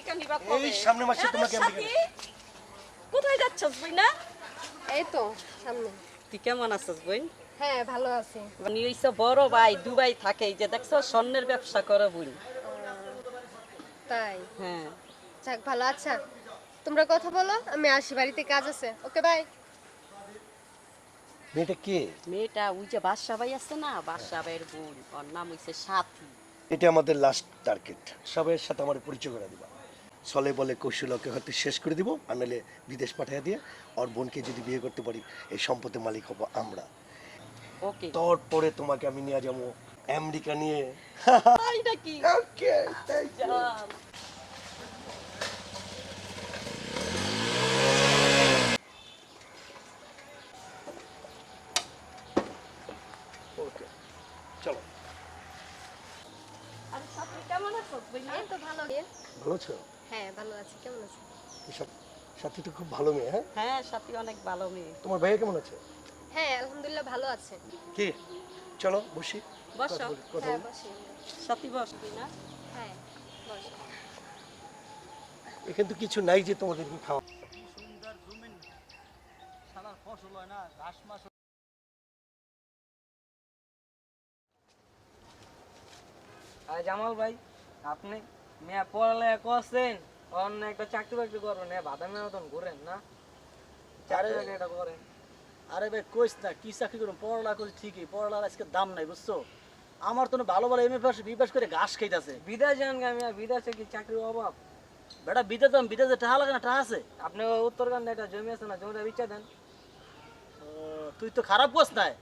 America নিবা কবে? এই সামনের মাসে তোমাকে সাথী, কোথায় যাচ্ছস বই না? এই তো সামনে। তুই কেমন আছিস বই? হ্যাঁ ভালো আছি। উনি হইছে বড় ভাই দুবাই থাকে। এই যে দেখছ স্বর্ণের ব্যবসা করে বই। তাই? হ্যাঁ। যাক ভালো আচ্ছা। তোমরা কথা বলো আমি আসি বাড়িতে কাজ আছে। Okay bye. মেয়েটা কে? মেয়েটা ওই যে বাদশা ভাই আছে না বাদশা ভাইয়ের বোন। ওর নাম হইছে সাথী। এটা আমাদের লাস্ট টার্গেট সবাইয়ের সাথে আমার পরিচয় করে দিবা। চলে বলে কৌশলকে হয়তো শেষ করে দিব আর নাহলে বিদেশ পাঠিয়ে দিয়ে ওর বোনকে যদি বিয়ে করতে পারি এই সম্পত্তির মালিক হব আমরা। ওকে। তারপরে তোমাকে আমি নিয়ে যাব আমেরিকা নিয়ে। তাই নাকি ওকে থ্যাংক ইউ ভালো আছো? হ্যাঁ ভালো আছি। কেমন আছো? সাথী তো খুব ভালো মেয়ে হ্যাঁ? হ্যাঁ সাথী অনেক ভালো মেয়ে। তোমার ভাইয়া কেমন আছে? হ্যাঁ আলহামদুলিল্লাহ ভালো আছে। কি? চলো বসি। বসো। হ্যাঁ বসি। সাথী বস। তুই না? হ্যাঁ বসো। এখানে তো কিছু নাই যে তোমাদেরকে খাওয়া। সুন্দর জমিন। সারা ফসল হয় না ঘাস মাস জামাল ভাই আপনি? মেয়া পড়ালেখা করছেন অন্য একটা চাকরি বাকরি করবেন বাদামের মতন ঘুরেন না। করেন। আরে ভাই কইস না কি চাকরি করুন পড়ালেখা করছি ঠিকই পড়ালেখার আজকে দাম নাই বুঝছ? আমার তো ভালো ভালো এম এ পাস বি করে ঘাস খাইতেছে। বিদেশ যান আমি বিদেশে কি চাকরির অভাব? বেটা বিদেশ বিদেশে টাকা লাগে না টাকা আছে। আপনি উত্তরকান্দে একটা জমি আছে না জমিটা বিচ্ছা দেন। তুই তো খারাপ করছ নাই।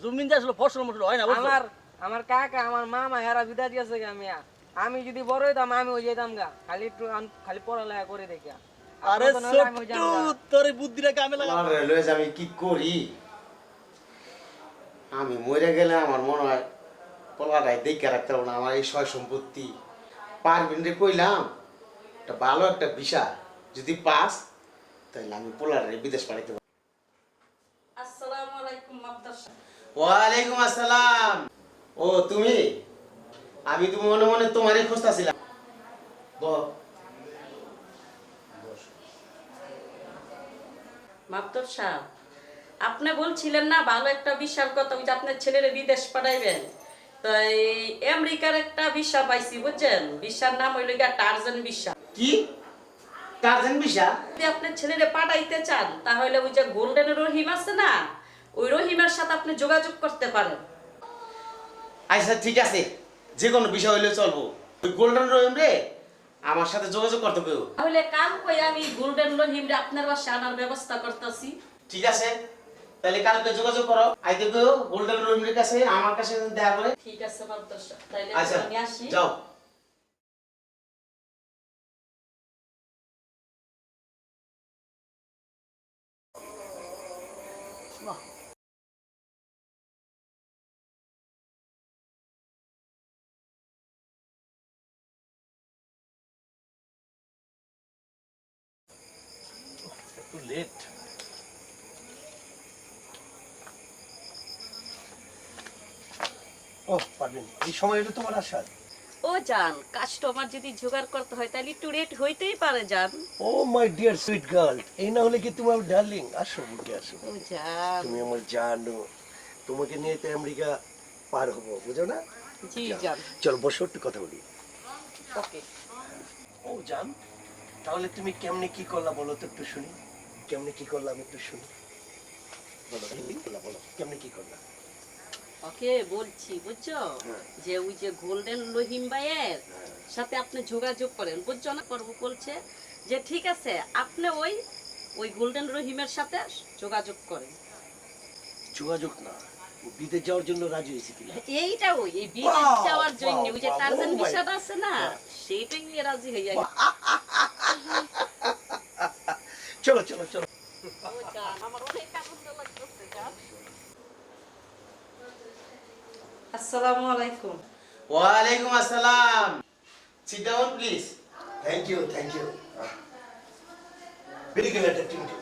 জমিন যে আসলে ফসল মসল হয় না আমার আমার কাকা আমার মামা হেরা বিদেশ গেছে গা মিয়া। আমি যদি বড় হইতাম আমি ওই যেতাম গা। খালি একটু খালি পড়ালেখা করে দেখি। আরে ছোট্টু তোর বুদ্ধিটা কামে লাগা আমার রেলওয়ে আমি কি করি? আমি মরে গেলে আমার মনে হয় পলাটাই দেখে রাখতে পারব না আমার এই সয় সম্পত্তি। পারবিন রে কইলাম একটা ভালো একটা ভিসা। যদি পাস তাহলে আমি পোলারে বিদেশ পাঠাইতে পারব। আসসালামু আলাইকুম ওয়ালাইকুম আসসালাম। ও তুমি? আমি তো মনে মনে তোমারই খুঁজতেছিলাম। মাদ্রাসা আপনি বলছিলেন না ভালো একটা বিশাল কথা ওই যে আপনার ছেলের বিদেশ পাঠাইবেন? তো এই আমেরিকার একটা ভিসা পাইছি বুঝছেন? ভিসার নাম হইল গিয়া টার্জান ভিসা। কি? Tarzan visa? যদি আপনার ছেলেরে পাঠাইতে চান তাহলে ওই যে গোল্ডেন রহিম আছে না ওই রহিমের সাথে আপনি যোগাযোগ করতে পারেন। আচ্ছা ঠিক আছে। যে কোনো বিষয় হইলে চলবো। ওই গোল্ডেন রহিম রে আমার সাথে যোগাযোগ করতে পেও তাহলে কাল কই আমি গোল্ডেন রহিম রে আপনার বাসায় আনার ব্যবস্থা করতেছি। ঠিক আছে তাহলে কালকে যোগাযোগ করো। আইতে কেউ গোল্ডেন রহিমের কাছে আমার কাছে দেখা করে। ঠিক আছে মাদ্রাসা তাহলে আচ্ছা আমি আসি। যাও। লেট ও পারবেন। এই সময় হলো তোমার আসার ও যান কাস্টমার যদি জোগাড় করতে হয় তাহলে একটু রেট হইতেই পারে যান oh my dear sweet girl এই না হলে কি তোমার ডার্লিং আসো বুকে আসো। ও যান তুমি আমার জানো তোমাকে নিয়ে তো আমেরিকা পার হব বুঝো না? জি যান চল বসো একটু কথা বলি। ওকে ও জান তাহলে তুমি কেমনে কি করলা বলো তো একটু শুনি। কেমনে কি করলাম একটু শুনি। বলো বলো বলো কেমনে কি করলা ওকে বলছি বুঝছ? যে ওই যে গোল্ডেন রহিম ভাইয়ের সাথে আপনি যোগাযোগ করেন বুঝছ না? করব বলছে যে ঠিক আছে আপনি ওই ওই গোল্ডেন রহিমের সাথে যোগাযোগ করেন। যোগাযোগ না বিদেশ যাওয়ার জন্য রাজি হয়েছে কিনা? এইটা ওই এই বিদেশ যাওয়ার জন্য ওই যে টার্জান বিষয়টা আছে না সেইটাই নিয়ে রাজি হয়ে যায়। চলো চলো চলো। আসসালামু আলাইকুম ওয়ালাইকুম আসসালাম sit down please thank you thank you to.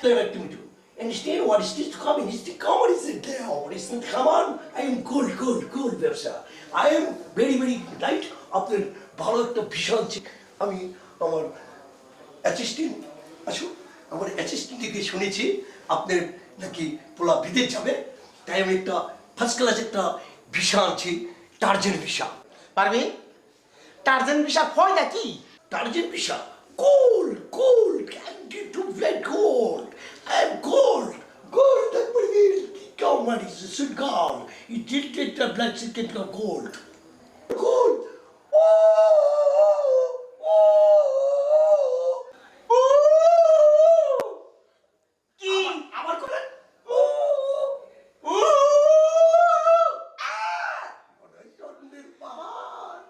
Glad to meet you. Understand what is this coming? Is the come on, is it there? What is it? Come on. I am cool, cool, cool, ব্যবসা. I am very, very light. আপনার ভালো একটা ভীষণ আমি আমার assistant আসুন আমার assistant থেকে শুনেছি আপনার নাকি পোলা বিদেশ যাবে তাই আমি একটা ফার্স্ট ক্লাস একটা ভিসা আনছি টার্জেন ভিসা পারবি? টার্জেন বিষা ফয়দা কি? Tarzan visa gold gold candy to black gold I am gold gold একবারে কাউ মারি সুট গাল ই tilted the black secret gold oh oh oh কি আবার করে ও ও স্বর্ণের পাহাড়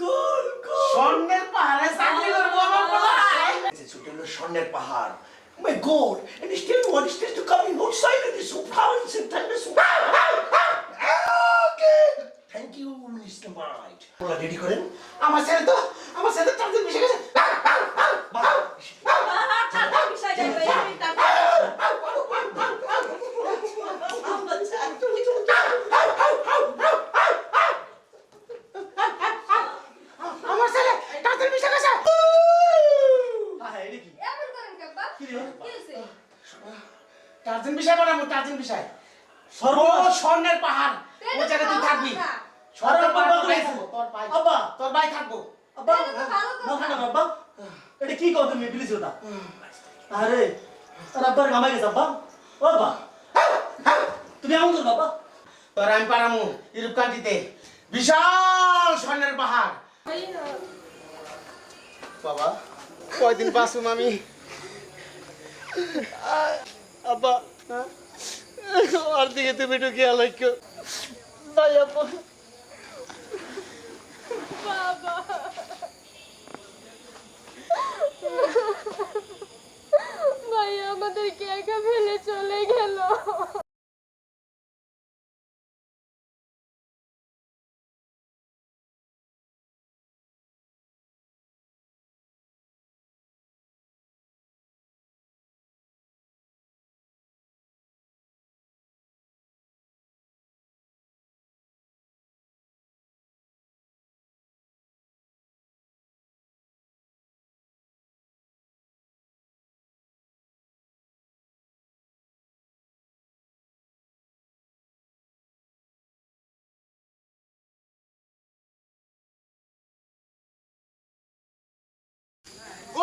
গোল গোল স্বর্ণের পাহাড়ে চাকরি করব আমার পোলায় It's a little স্বর্ণের পাহাড় My God, and still one is still to come in outside and it's so proud and thunders. Okay. Thank you, Mr. Might. পোলা রেডি করেন আমার ছেলে তো আমার ছেলে টার্জেন বিষা গেছে আমার ছেলে টার্জেন বিষা গেছে এমন করেন কাব্বা কি হইছে টার্জেন বিষয় বানাবো টার্জেন বিষয়। সর্ব স্বর্ণের পাহাড় ওই জায়গায় তুই থাকবি। স্বর্ণের পাহাড় তোর ভাই আব্বা। তোর ভাই থাকব। আব্বা। কথা। না আব্বা। এটা কি কও তুমি প্লিজ ওটা? আরে আব্বার কামাই গেছে আব্বা। ও আব্বা। তুমি এমন করো বাবা তোর আমি পারামু ইউরোপ কান্ট্রিতে বিশাল স্বর্ণের পাহাড়। বাবা কয়দিন বাঁচুম আমি? আব্বা আর দিকে তুমি একটু খেয়াল রাখো নাই আব্বা। ভাই, আমাদেরকে একা ফেলে চলে গেল।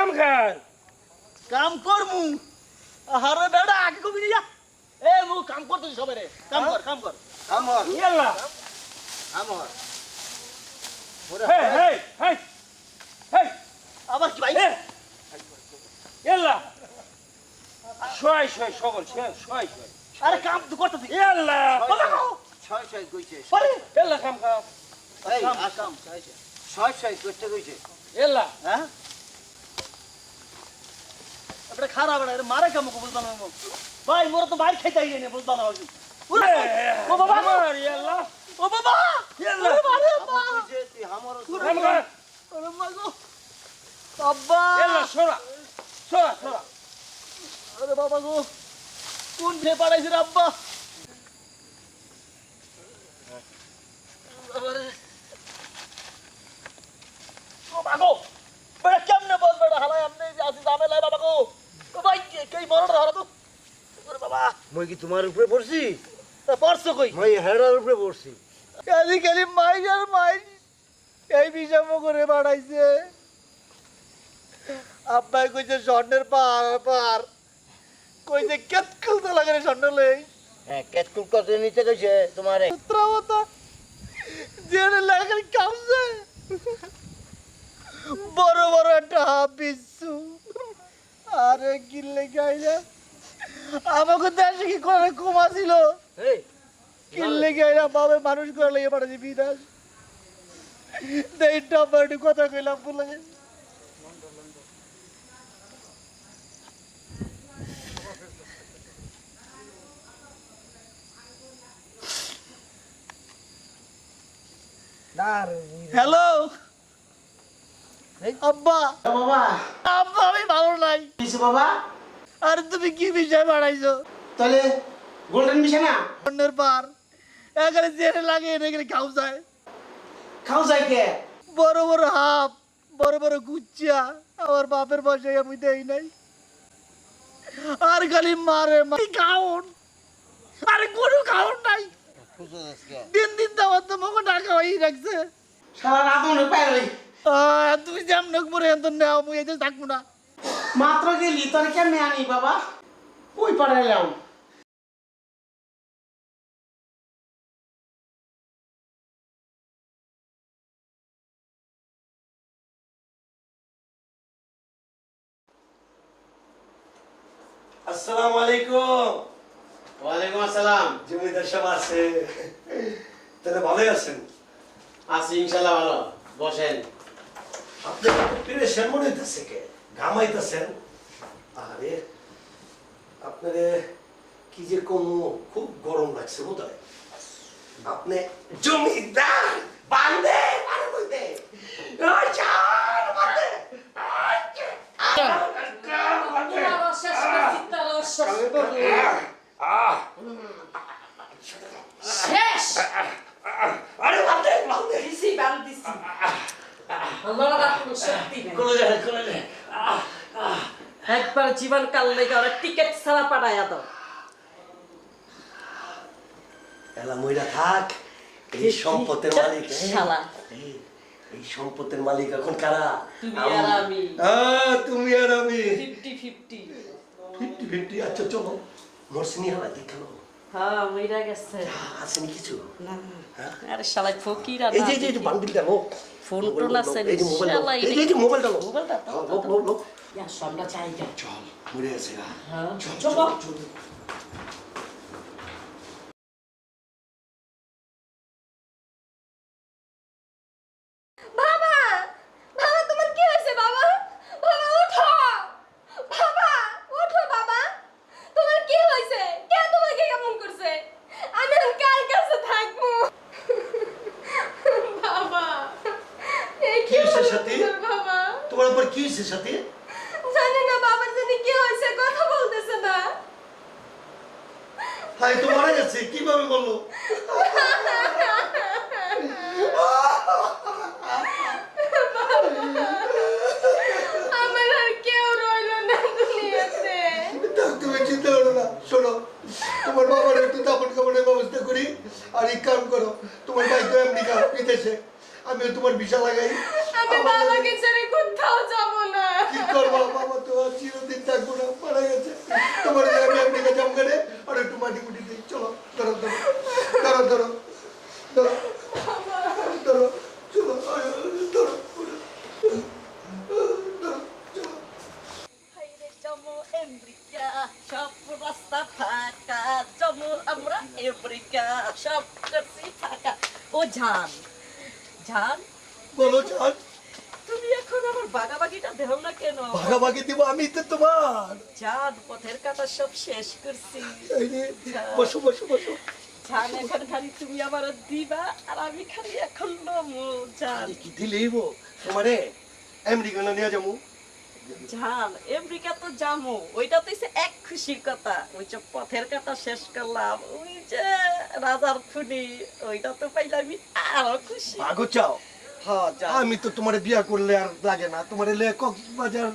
কাম কর কাম কর মু আরে বেড়া আগে কবি যা। এ মু কাম কর তুই সবাই রে কাম কর কাম কর। কাম কর। ইয়াল্লা। কাম কর। হে হে হে হে আবার কি ভাই? ইয়াল্লা। ছয় ছয় সকল ছয় ছয় আরে কাম তো করতেছি। ইয়াল্লা। ছয় ছয় কইছে। আরে ইয়াল্লা কাম কাম। এই আসাম ছয় ছয়। করতে কইছে। ইয়াল্লা। হ্যাঁ? খারাপ এটা মারে কামুক বুঝতাম ভাই মোর তো বাইর খাইতে আইয়ে নিয়ে বুঝতাম ও আব্বা? মরণ হারা তো। বাবা। মই কি তোমার উপরে পড়ছি? কই? মই হেডার উপরে পড়ছি। কালি কালি মাই আর মাই এই বিষম করে বাড়াইছে। আব্বাই কইছে স্বর্ণের পার পার কইছে কেত খুলতে লাগে রে স্বর্ণ লই। হ্যাঁ কেতকুল কত নিতে কইছে তোমারে? পুত্রাবতা জেনে লাগে কামছে বড় বড় একটা হাবিসু আরে গাইলা আমাকে দেশে কি করে কমা ছিল এই কিনলে গাইলা বাবে মানুষ করে লেগে পড়েছে বিদাস দেইটা বাড়ি কথা কইলাম বলে। হ্যালো? আব্বা। বাবা। আব্বা আমি ভালো নাই। কিছু বাবা? আর তুমি কি বিষয় বাড়াইছো তাহলে গোল্ডেন মিশে না? অন্যের পার। এখানে জেনে লাগে এনে গেলে খাও যায়। খাও যায় কে? বড় বড় হাফ বড় বড় গুচ্ছা। আমার বাপের বসে আমি দেই নাই। আর খালি মারে মারি খাওন। আরে কোনো খাওন নাই। দিন দিন তো আমার তো মুখে টাকা হয়ে রাখছে। সারা রাত মনে পাই আহ, তুমি যেমন পরে এত নেও মুই এতে থাকব না। মাত্র গেলি তোর কেমনে আনি বাবা? ওই পাড়াইলাম? আসসালামু আলাইকুম। ওয়ালাইকুম আসসালাম। জমিদার সাহেব আছে। তাহলে ভালোই আছেন? আছি ইনশাল্লাহ ভালো। বসেন। আপনি প্রেশান মনে হইতেছে কে ঘামাইতেছেন আরে আপনারে কি যে কোনো খুব গরম লাগছে বোধ হয় আপনি জমিদার বান্ধে আরে বলতে শেষ আরে বান্ধে বান্ধে দিছি বাল দিছি আমার আর কোনো শক্তি নেই কোলে যায় কোলে যায় একবার জীবন কাল লেগে ওরা টিকিট ছাড়া পাঠাইয়া দাও। এলা মইরা থাক এই সম্পত্তির মালিক এই, শালা। এই, এই মালিক এখন কারা? তুমি আর আমি। আহ, তুমি আর আমি। Fifty fifty. ফিফটি ফিফটি আচ্ছা চলো। নরসিংহ হালা দেখাল হ্যাঁ মইরা গেছে। আসেনি কিছু? না। আরে শালাই ফকির আর এই যে এই ফোন টোন আছে এই যে মোবাইল শালা এই যে এই যে মোবাইলটা দাও, লো লো লো ইয়া সামনে চাইগা চল মরে হ্যাঁ। চল চলো চল বাবা বাবা তোমার কি হয়েছে বাবা বাবা ওঠো বাবা ওঠো বাবা তোমার কি হয়েছে কে তোমাকে কেমন করছে আমি এখন কার কাছে থাকব বাবা এই কি হয়েছে হলো সাথী? তোমার বাবা হয়েছে সাথে? জানি না বাবার জানি কি হয়েছে কথা বলতেছে না। হাই তো মারা গেছে কীভাবে বলল? আমার আর কেউ রইল না দুনিয়াতে। তুমি চিন্তা করো না শোনো তোমার বাবার একটু দাপন কাপড়ের ব্যবস্থা করি আর এক কাম করো তোমার ভাই তো আমেরিকা বিদেশে আমি তোমার ভিসা লাগাই। আমি বাবাকে ছেড়ে কোথাও যাব কি করব? বাবা তো আর চিরদিন থাকব না মারা গেছে। তোমার আমি যাম করে আর একটু মাটি মুটি দিই। চলো ধরো ধরো ধরো ধরো ধরো চলো ধরো সব রাস্তা ফাঁকা। জমো আমরা আমেরিকা সব করছি ফাঁকা। ও জান জান? বলো তুমি এখন আমার বাগাবাগিটা দেহ না কেন? ভাগাভাগি দিব আমি তো তোমার। জান পথের কাটা সব শেষ করছি। এই যে, বসো বসো বসো। জান এখন খালি তুমি আমার দিবা আর আমি খালি এখন নমো জান কি দিলেই বো তোমারে আমেরিকা না নিয়ে যাব? জান আমেরিকা তো জামো ওইটা তো হইছে এক খুশির কথা। ওই যে পথের কাটা শেষ করলাম ওই যে রাজার খুনি ওইটা তো পাইলাম আমি আরও খুশি। ভাগো চাও? আমি তো তোমার বিয়া করলে আর লাগে না। তোমার কক্সবাজার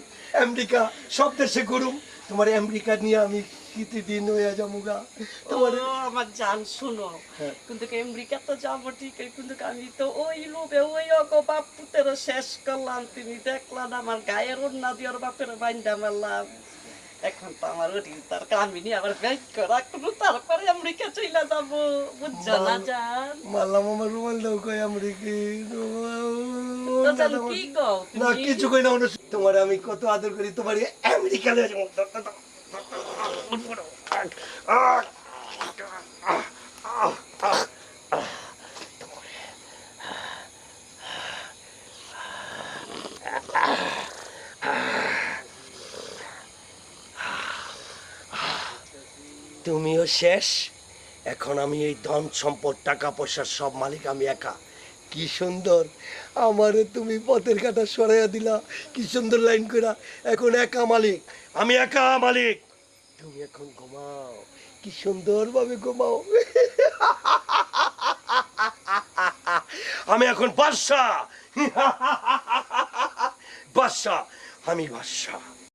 আমেরিকা সব দেশে ঘুরুম। তোমার আমেরিকা নিয়ে আমি দিন হয়ে যাব গা। তোমার আমার জান শুনো। হ্যাঁ। কিন্তু আমেরিকা তো যাব ঠিক কিন্তু আমি তো ওই লোভে ওই অগো বাপ পুতেরও শেষ করলাম। তুমি দেখলাম আমার গায়ের অন্য দিয়ে বাপের বাইন্দা মারলাম। এখন তো আমার আবার ব্যাগ করা কোনো তারপরে আমেরিকা চলে যাব না জান আমার রুমাল দাও কই না কিছু কই না তোমার আমি কত আদর করি তোমার আমেরিকা নিয়ে যাব তুমিও শেষ? এখন আমি এই ধন সম্পদ, টাকা পয়সার সব মালিক আমি একা। কি সুন্দর, আমারে তুমি পথের কাটা সরাইয়া দিলা। কি সুন্দর লাইন কইরা, এখন একা মালিক, আমি একা মালিক। তুমি এখন ঘুমাও, কি সুন্দরভাবে ঘুমাও। আমি এখন বাদশা বাদশা আমি বাদশা